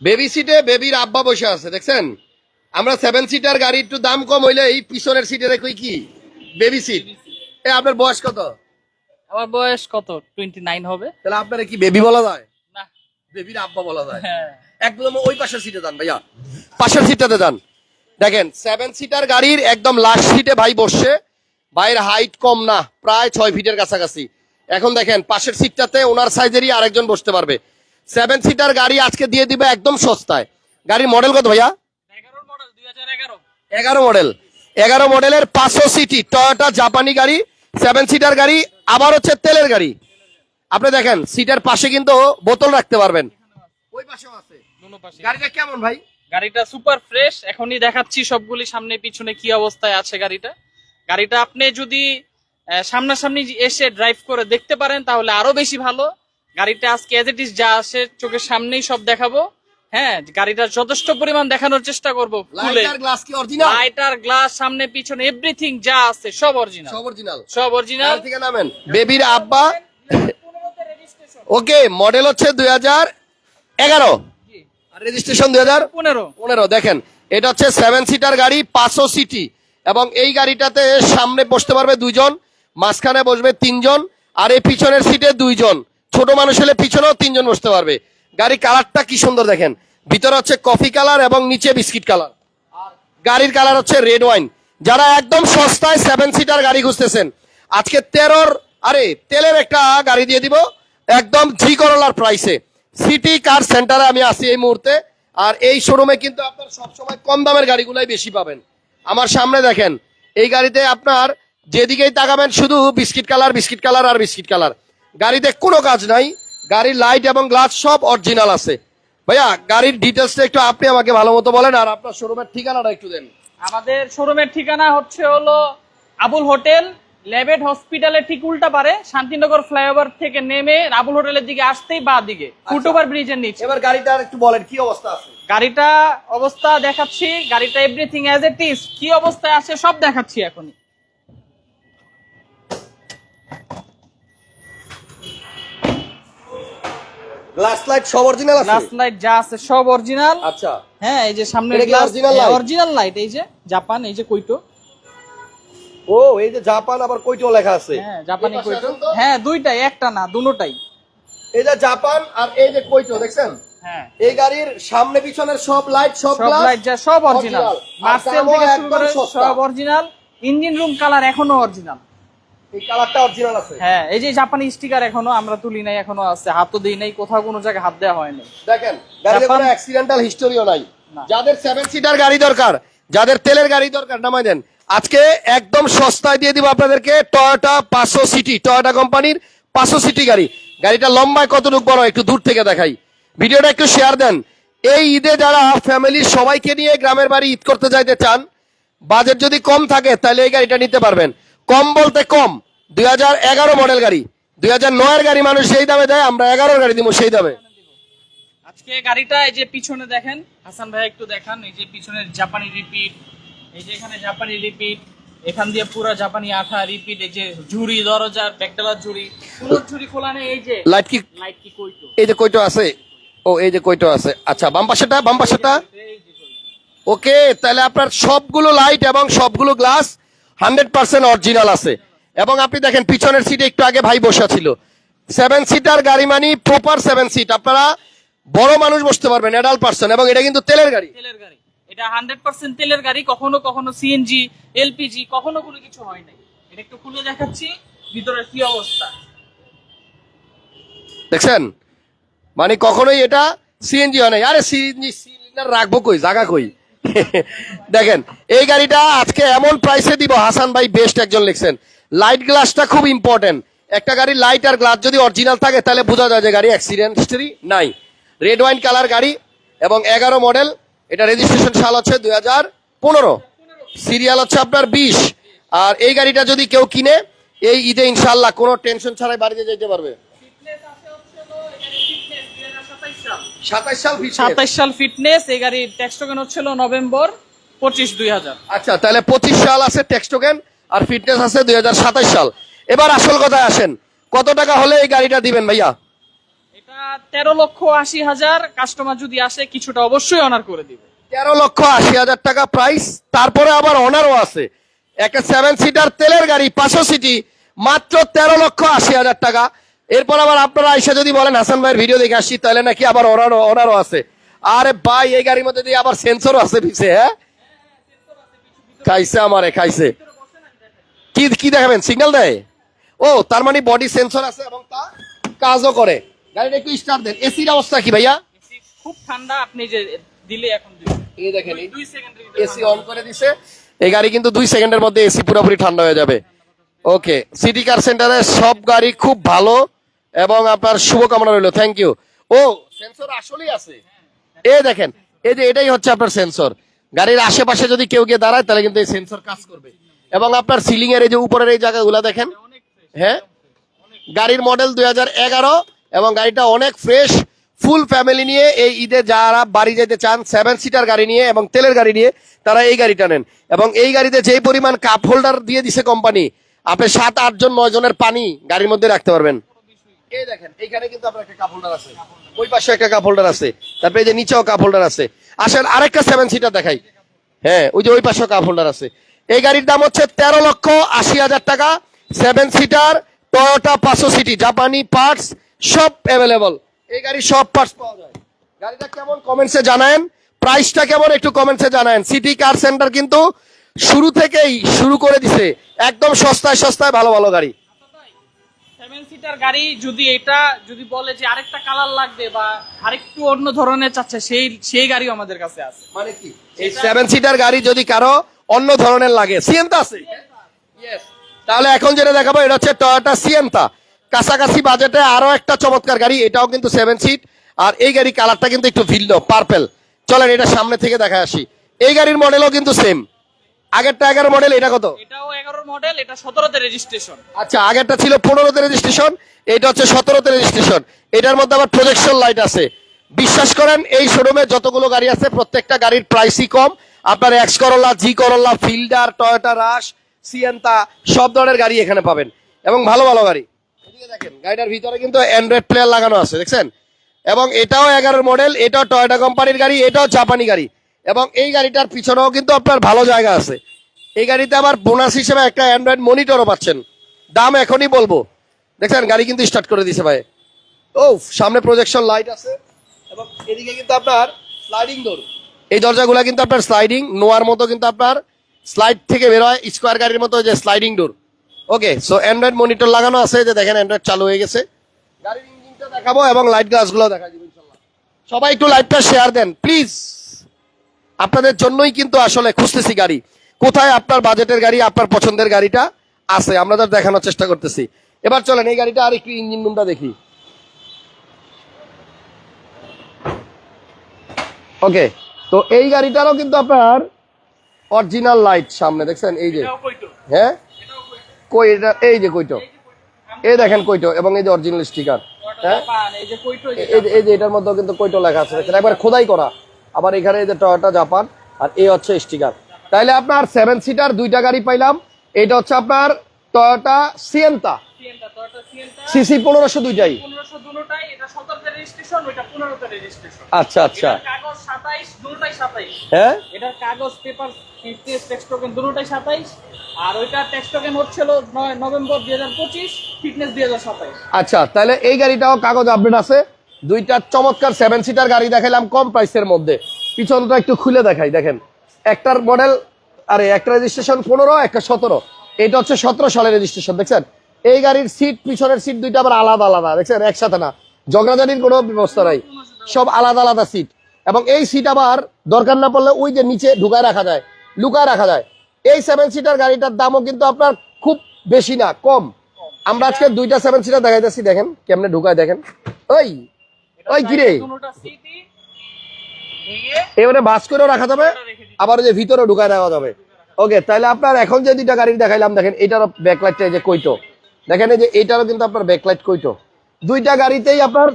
Baby সিটে বেবির আব্বা বসে আছে দেখছেন? আমরা সেভেন সিটার গাড়ি একটু দাম কম হইলে এই পিছনের সিটে রেখে কি? বেবি সিট এ আপনার বয়স কত? আমার বয়স কত? টোয়েন্টি নাইন হবে। তাহলে আপনারা কি বেবি বলা যায়? না। বেবির আব্বা বলা যায়? হ্যাঁ। একদম ওই পাশের সিটে যান ভাইয়া। পাশের সিটটাতে যান। দেখেন সেভেন সিটার গাড়ির একদম লাস্ট সিটে ভাই বসছে। ভাইয়ের হাইট কম না প্রায় ছয় ফিটের কাছাকাছি। এখন দেখেন পাশের সিটটাতে ওনার সাইজেরই আরেকজন বসতে পারবে। সেভেন সিটার গাড়ি আজকে দিয়ে দিবে একদম সস্তায়। গাড়ির মডেল কত ভাইয়া? এগারো। মডেল এগারো মডেলের পাঁচশো সিটি টয়োটা জাপানি গাড়ি সেভেন সিটার গাড়ি আবার হচ্ছে তেলের গাড়ি। আপনি দেখেন সিটের পাশে কিন্তু বোতল রাখতে পারবেন। ওই পাশেও আছে। গাড়িটা কেমন ভাই? গাড়িটা সুপার ফ্রেশ এখনই দেখাচ্ছি সবগুলি সামনে পিছনে কি অবস্থায় আছে গাড়িটা। গাড়িটা আপনি যদি আহ, সামনাসামনি এসে ড্রাইভ করে দেখতে পারেন তাহলে আরও বেশি ভালো। গাড়িটা আজকে এজ ইট ইজ যা আসে চোখের সামনেই সব দেখাবো। হ্যাঁ গাড়িটা যথেষ্ট পরিমাণ দেখানোর চেষ্টা করব লাইটার গ্লাস কি অরিজিনাল লাইটার গ্লাস সামনে পিছনে এভরিথিং যা আছে সব অরিজিনাল সব অরিজিনাল সব অরিজিনাল থেকে নামেন। বেবির আব্বা। ওকে মডেল হচ্ছে দুই হাজার এগারো। আর রেজিস্ট্রেশন দুই হাজার পনেরো। পনেরো দেখেন। এটা হচ্ছে সেভেন সিটার গাড়ি পাঁচশো সিটি। এবং এই গাড়িটাতে সামনে বসতে পারবে দুইজন মাঝখানে বসবে তিনজন আর এই পিছনের সিটে দুইজন। ছোট মানুষ হলে পিছনেও তিনজন বসতে পারবে। গাড়ি কালারটা কি সুন্দর দেখেন। ভিতরে হচ্ছে কফি কালার এবং নিচে বিস্কিট কালার। গাড়ির কালার হচ্ছে রেড ওয়াইন। যারা একদম সস্তায় সেভেন সিটার গাড়ি খুঁজতেছেন, আজকে তেরোর, আরে, তেলের একটা গাড়ি দিয়ে দিব, একদম জি করলার প্রাইসে সিটি কার সেন্টারে আমি আসি এই মুহূর্তে। আর এই শোরুমে কিন্তু আপনার সবসময় কম দামের গাড়িগুলাই বেশি পাবেন। আমার সামনে দেখেন, এই গাড়িতে আপনার যেদিকেই তাকাবেন, শুধু বিস্কিট কালার বিস্কিট কালার আর বিস্কিট কালার। গাড়িতে কোনো কাজ নাই। গাড়ির লাইট এবং গ্লাস সব অরিজিনাল আছে। ভাইয়া গাড়ির ডিটেলসটা একটু আপনি আমাকে ভালো মতো বলেন আর আপনার শোরুমের ঠিকানাটা একটু দেন। আমাদের শোরুমের ঠিকানা হচ্ছে হলো আবুল হোটেল লেবেট হসপিটালের ঠিক উল্টা পারে শান্তিনগর ফ্লাইওভার থেকে নেমে আবুল হোটেলের দিকে আসতেই বা দিকে ফুটওভার ব্রিজের নিচে। এবার গাড়িটার একটু বলেন কি অবস্থা আছে? গাড়িটা অবস্থা দেখাচ্ছি গাড়িটা এভরিথিং অ্যাজ ইট ইজ কি অবস্থায় আছে সব দেখাচ্ছি এখনই। গ্লাস লাইট সব অরিজিনাল আছে? গ্লাস লাইট যা আছে সব অরিজিনাল আচ্ছা। হ্যাঁ এই যে সামনে light? অরিজিনাল লাইট এই যে জাপান এই যে কইটো। ও এই যে জাপান আবার কইটো লেখা আছে। হ্যাঁ জাপানি কইটো। হ্যাঁ দুইটাই একটা না দুটোটাই এই যে জাপান আর এই যে কইটো দেখছেন? হ্যাঁ। এই গাড়ির সামনে পিছনের সব লাইট সব সব গ্লাস লাইট যা সব অরিজিনাল। মার্সেল থেকে শুরু করে সব অরিজিনাল ইঞ্জিন রুম কালার এখনও অরিজিনাল এই কালারটা অরিজিনাল আছে। হ্যাঁ এই যে জাপানি স্টিকার এখনও আমরা তুলি নাই এখনও আছে। হাতও দিই নাই কোথাও কোনো জায়গায় হাত দেওয়া হয়নি দেখেন গাড়িতে কোনো অ্যাক্সিডেন্টাল হিস্টোরিও নাই। যাদের সেভেন সিটার গাড়ি দরকার যাদের তেলের গাড়ি দরকার নামাই দেন। আজকে একদম সস্তায় দিয়ে দিব আপনাদেরকে টয়োটা পাঁচশো সিটি টয়োটা কোম্পানির পাঁচশো সিটি গাড়ি। গাড়িটা লম্বায় কতটুকু বড় একটু দূর থেকে দেখাই। ভিডিওটা একটু শেয়ার দেন। এই ঈদে যারা ফ্যামিলির সবাইকে নিয়ে গ্রামের বাড়ি ঈদ করতে যাইতে চান বাজেট যদি কম থাকে তাহলে এই গাড়িটা নিতে পারবেন। কম বলতে কম। দুই হাজার এগারো মডেল গাড়ি। দুই হাজার নয়ের গাড়ি মানুষ সেই দামে দেয় আমরা এগারোর গাড়ি দিব সেই দামে। আজকে গাড়িটা এই যে পিছনে দেখেন হাসান ভাই একটু দেখান এই যে পিছনের জাপানি রিপিট এই যে এখানে জাপানি রিপিট এখান দিয়ে পুরো জাপানি আঠা রিপিট এই যে ঝুড়ি দরজার ব্যাকডালার ঝুড়ি পুরো ঝুড়ি খোলা নেই এই যে লাইট কি? লাইট কি কইতো এই যে কইটো আছে? ও এই যে কইটো আছে। আচ্ছা বাম পাশেটা বাম। ওকে তাহলে আপনার সবগুলো লাইট এবং সবগুলো গ্লাস হান্ড্রেড পার্সেন্ট অরিজিনাল আছে। এবং আপনি দেখেন পিছনের সিটে একটু আগে ভাই বসা ছিল সেভেন সিটার গাড়ি মানে প্রপার সেভেন সিট আপনারা বড় মানুষ বসতে পারবেন অ্যাডাল্ট পার্সন এবং এটা কিন্তু তেলের গাড়ি। তেলের গাড়ি। এটা হান্ড্রেড পার্সেন্ট তেলের গাড়ি কখনো কখনো সিএনজি এলপিজি কখনো কোনো কিছু হয় নাই। এটা একটু খুলে দেখাচ্ছি ভিতরের কি অবস্থা। দেখছেন? মানে কখনোই এটা সিএনজি হয় নাই। আরে সিএনজি সিলিন্ডার রাখব কই? জায়গা কই? দেখেন, এই গাড়িটা আজকে এমন প্রাইসে দিব, হাসান ভাই বেস্ট একজন লিখছেন। লাইট গ্লাসটা খুব ইম্পর্টেন্ট একটা গাড়ির লাইট আর গ্লাস যদি অরিজিনাল থাকে, তাহলে বোঝা যায় যে গাড়ি অ্যাক্সিডেন্ট নাই। রেড ওয়াইন কালার গাড়ি এবং এগারো মডেল এটা রেজিস্ট্রেশন সাল হচ্ছে দুই হাজার পনেরো। সিরিয়াল হচ্ছে আপনার বিশ। আর এই গাড়িটা যদি কেউ কিনে, এই ঈদে ইনশাল্লাহ কোনো টেনশন ছাড়াই বাড়িতে যেতে পারবে। সাতাইশ সাল ফিটনেস এই গাড়ির ট্যাক্স টোকেন হচ্ছিল নভেম্বর পঁচিশ দুই হাজার। আচ্ছা তাহলে পঁচিশ সাল আছে ট্যাক্স টোকেন আর ফিটনেস আছে দুই সাল। এবার আসল কথায় আসেন কত টাকা হলে এই গাড়িটা দিবেন ভাইয়া? এটা তেরো লক্ষ আশি হাজার কাস্টমার যদি আসে কিছুটা অবশ্যই অনার করে দিবে। তেরো লক্ষ আশি হাজার টাকা প্রাইস তারপরে আবার অনারও আছে। একটা সেভেন সিটার তেলের গাড়ি পাঁচশো সিটি মাত্র তেরো লক্ষ আশি হাজার টাকা। এরপর আবার আপনারা আইসা যদি বলেন হাসান ভাইয়ের ভিডিও দেখে আসছি তাহলে নাকি আবার অনারও ওনারও আছে। আরে ভাই এই গাড়ির মধ্যে দিয়ে আবার সেন্সরও আছে পিছে হ্যাঁ? খাইছে আমারে খাইছে। কি কি দেখাবেন? সিগন্যাল দেয়? ও তার মানে বডি সেন্সর আছে এবং তা কাজও করে। গাড়িটা একটু স্টার্ট দেন। এসির অবস্থা কি ভাইয়া? খুব ঠান্ডা আপনি যে দিলে এখন এই দেখেন দুই সেকেন্ডের এসি অন করে দিছে। এই গাড়ি কিন্তু দুই সেকেন্ডের মধ্যে এসি পুরোপুরি ঠান্ডা হয়ে যাবে। ওকে সিটি কার সেন্টারে সব গাড়ি খুব ভালো। এবং আপনার শুভকামনা রইল। থ্যাংক ইউ ও সেন্সর আসলেই আছে। এই দেখেন, এই যে এটাই হচ্ছে আপনার সেন্সর গাড়ির আশেপাশে যদি কেউ গিয়ে দাঁড়ায়, তাহলে কিন্তু এই সেন্সর কাজ করবে। এবং আপনার সিলিং এর এই যে উপরের এই জায়গাগুলো দেখেন হ্যাঁ? গাড়ির মডেল দুই হাজার এগারো এবং গাড়িটা অনেক ফ্রেশ ফুল ফ্যামিলি নিয়ে এই ঈদে যারা বাড়ি যেতে চান সেভেন সিটার গাড়ি নিয়ে এবং তেলের গাড়ি নিয়ে, তারা এই গাড়িটা নেন। এবং এই গাড়িতে যেই পরিমাণ কাপ হোল্ডার দিয়ে দিছে কোম্পানি আপনি সাত আটজন নয় জনের পানি গাড়ির মধ্যে রাখতে পারবেন। এই দেখেন, এইখানে কিন্তু আপনার একটা কাপ হোল্ডার আছে। ওই পাশে একটা কাপ হোল্ডার আছে। তারপরে এই যে নিচেও কাপ হোল্ডার আছে। আসেন, আরেকটা সেভেন সিটার দেখাই। হ্যাঁ ওই যে ওই পাশেও কাপ হোল্ডার আছে। এই গাড়ির দাম হচ্ছে তেরো লক্ষ আশি হাজার টাকা। সেভেন সিটার টয়োটা পাঁচশো সিটি জাপানি পার্টস সব অ্যাভেলেবল এই গাড়ির সব পার্টস পাওয়া যায়। গাড়িটা কেমন কমেন্টসে জানায়েন। প্রাইসটা কেমন একটু কমেন্টসে জানায়েন। সিটি কার সেন্টার কিন্তু শুরু থেকেই শুরু করে দিছে। একদম সস্তায় সস্তায় ভালো ভালো গাড়ি। সেভেন সিটার গাড়ি যদি এটা যদি বলে যে আরেকটা কালার লাগবে বা আরেকটু অন্য ধরনের চাচ্ছে সেই সেই গাড়িও আমাদের কাছে আছে। মানে কি? এই সেভেন সিটার গাড়ি যদি কারও অন্য ধরনের লাগে আছে? তাহলে এখন যেটা দেখাবো এটা হচ্ছে টয়োটা সিয়েন্তা কাছাকাছি বাজেটে আরও একটা চমৎকার গাড়ি এটাও কিন্তু সেভেন সিট আর এই গাড়ি কালারটা কিন্তু একটু ভিন্ন পার্পেল চলেন এটা সামনে থেকে দেখা আসি। এই গাড়ির মডেলও কিন্তু সেম আগেরটা এগারো মডেল এটা কত? এটাও এগারোর মডেল এটা সতেরোতে রেজিস্ট্রেশন আচ্ছা আগেরটা ছিল পনেরোতে রেজিস্ট্রেশন এটা হচ্ছে সতেরোতে রেজিস্ট্রেশন এটার মধ্যে আবার প্রজেকশন লাইট আছে। বিশ্বাস করেন এই শোরুমে যতগুলো গাড়ি আছে প্রত্যেকটা গাড়ির প্রাইসই কম। আপনার X Corolla G Corolla Fielder Toyota Rush Sienta সব ধরনের গাড়ি এখানে পাবেন। এবং ভালো ভালো গাড়ি। দেখেন গাড়িটার ভিতরে কিন্তু অ্যান্ড্রয়েড প্লেয়ার লাগানো আছে দেখছেন? এবং এটাও এগারোর মডেল এটাও টয়োটা কোম্পানির গাড়ি এটাও জাপানি গাড়ি। এবং এই গাড়িটার পিছনেও কিন্তু আপনার ভালো জায়গা আছে। এই গাড়িতে আবার বোনাস হিসেবে একটা অ্যান্ড্রয়েড মনিটরও পাচ্ছেন। দাম এখনই বলব। দেখছেন, গাড়ি কিন্তু স্টার্ট করে দিছে ভাই। ও সামনে প্রজেকশন লাইট আছে এবং এদিকে কিন্তু আপনার স্লাইডিং ডোর এই দরজাগুলো কিন্তু আপনার স্লাইডিং নোয়ার মতো কিন্তু আপনার স্লাইড থেকে বের হয় স্কোয়ার গাড়ির মতো যে sliding door okay so Android monitor লাগানো আছে যে দেখেন অ্যান্ড্রয়েড চালু হয়ে গেছে। গাড়ির ইঞ্জিনটা দেখাবো এবং লাইট গ্লাসগুলো দেখা যাবে সবাই একটু লাইটটা শেয়ার দেন প্লিজ আপনাদের জন্যই কিন্তু আসলে খুঁজতেছি গাড়ি। কোথায় আপনার বাজেটের গাড়ি আপনার পছন্দের গাড়িটা আছে আমরা তো দেখানোর চেষ্টা করতেছি। এবার চলেন এই গাড়িটা আর একটু ইঞ্জিন রুমটা দেখি। ওকে তো এই গাড়িটারও কিন্তু আপনার অরিজিনাল লাইট সামনে দেখছেন? এই যে। হ্যাঁ? কই এটা এই যে কইটো। এই দেখেন কইটো এবং এই যে অরিজিনাল স্টিকার হ্যাঁ? এই যে কইটো এই যে- এটার মধ্যে কিন্তু কইটো লেখা আছে দেখেন একবার খোদাই করা। আবার এখানে এই যে টয়োটা জাপান আর এই হচ্ছে স্টিকার তাইলে আপনার সেভেন সিটার দুইটা গাড়ি পাইলাম। এটা হচ্ছে আপনার টয়োটা সিয়েন্তা সিসি পনেরোশো দুইটাই। ওইটা আচ্ছা আচ্ছা। হ্যাঁ? এটার কাগজ পেপার টেক্সট টোকেন দুটোটাই সাতাইশ। আর টোকেন হচ্ছিল নয় নভেম্বর দুই হাজার পঁচিশ ফিটনেস দুই হাজার সাতাইশ। আচ্ছা তাহলে এই গাড়িটাও কাগজ আপডেট আছে। দুইটা চমৎকার সেভেন সিটার গাড়ি দেখাইলাম কম প্রাইসের মধ্যে। পিছনটা একটু খুলে দেখাই, দেখেন। একটার মডেল আরে, একটা রেজিস্ট্রেশন পনেরো, একটা সতেরো। এটা হচ্ছে সতেরো সালের রেজিস্ট্রেশন দেখছেন? এই গাড়ির সিট পিছনের সিট দুইটা আবার আলাদা আলাদা, দেখছেন? একসাথে না। ঝগড়াঝাড়ির কোনো ব্যবস্থা নাই। সব আলাদা আলাদা সিট এবং এই সিট আবার দরকার না পড়লে ওই যে নিচে ঢুকায় রাখা যায়, লুকায় রাখা যায়। এই সেভেন সিটার গাড়িটার দামও কিন্তু আপনার খুব বেশি না, কম। আমরা আজকে দুইটা সেভেন সিটার দেখাইতেছি, দেখেন, কেমনে ঢুকায়, দেখেন। ওই ওই কিরে? এবারে বাস করেও রাখা যাবে আবার যে ভিতরে ঢুকায় দেওয়া যাবে। ওকে তাহলে আপনার এখন যে দুইটা গাড়ি দেখাইলাম দেখেন এটারও ব্যাকলাইটটা যে কইটো। দেখেন যে এটারও কিন্তু আপনার ব্যাকলাইট কইটো। দুইটা গাড়িতেই আপনার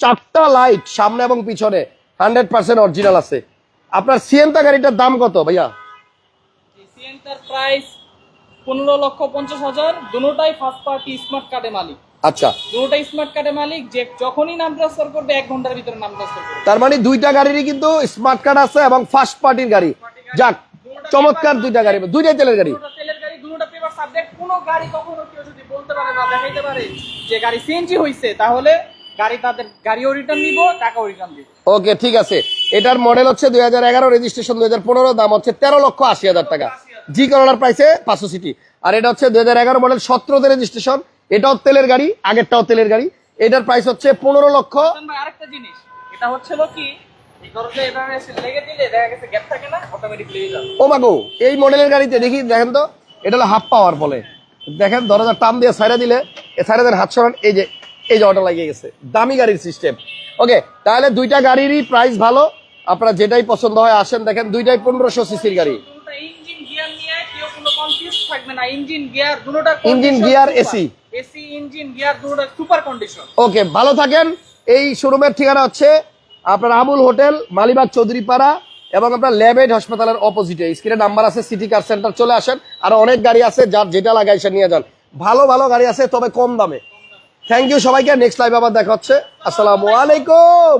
চারটা লাইট সামনে এবং পিছনে হান্ড্রেড পার্সেন্ট অরিজিনাল আছে। আপনার সিএনটা গাড়িটার দাম কত ভাইয়া? সিএনটার প্রাইস পনেরো লক্ষ পঞ্চাশ হাজার দুটোটাই ফার্স্ট পার্টি স্মার্ট কার্ডে মালিক। আচ্ছা। দুটোটাই স্মার্ট কার্ডের মালিক যে যখনই নাম ট্রান্সফার করবে এক ঘণ্টার ভিতরে নাম ট্রান্সফার করবে। তার মানে দুইটা গাড়িরই কিন্তু স্মার্ট কার্ড আছে এবং ফার্স্ট পার্টির গাড়ি। যাক চমৎকার দুইটা গাড়ি দুইটাই তেলের গাড়ি। তেলের গাড়ি দুটোটা পেপার সাবজেক্ট কোনো গাড়ি কখনো কেউ যদি বলতে পারে বা দেখাইতে পারে যে গাড়ি সিএনজি হইছে তাহলে গাড়ি তাদের গাড়িও রিটার্ন দিব টাকাও রিটার্ন দিব। ওকে ঠিক আছে। এটার মডেল হচ্ছে দুই হাজার এগারো রেজিস্ট্রেশন দুই হাজার পনেরো দাম হচ্ছে তেরো লক্ষ আশি হাজার টাকা। জি করোনার প্রাইসে পাঁচশো সিটি। আর এটা হচ্ছে দুই হাজার এগারো মডেল সতেরোতে রেজিস্ট্রেশন এটাও তেলের গাড়ি আগেরটাও তেলের গাড়ি। এটার প্রাইস হচ্ছে পনেরো লক্ষ। আরেকটা জিনিস এটা হচ্ছিল কি এসে ও মাগো এই মডেলের গাড়িতে দেখি দেখেন তো এটা হলো হাফ পাওয়ার বলে। দেখেন টান দিয়ে দিলে দেন হাত সরান এই যে এই লাগিয়ে গেছে। দামি গাড়ির সিস্টেম ওকে তাহলে দুইটা গাড়িরই প্রাইস ভালো। আপনারা যেটাই পছন্দ হয় আসেন দেখেন দুইটাই পনেরোশো সিসির গাড়ি। ইঞ্জিন গিয়ার নিয়ে এসি ইঞ্জিন, গিয়ার দুটো সুপার কন্ডিশন। ওকে, ভালো থাকেন। এই শোরুমের ঠিকানা হচ্ছে আপনার আমুল হোটেল, মালিবাগ চৌধুরীপাড়া এবং আপনার ল্যাবেড হাসপাতালের অপোজিটে। স্ক্রিনে নাম্বার আছে সিটি কার সেন্টার চলে আসেন। আর অনেক গাড়ি আছে, যার যেটা লাগাই সে নিয়ে যান। ভালো ভালো গাড়ি আছে, তবে কম দামে। থ্যাংক ইউ সবাইকে নেক্সট লাইভ আবার দেখা হচ্ছে। আসসালামু আলাইকুম।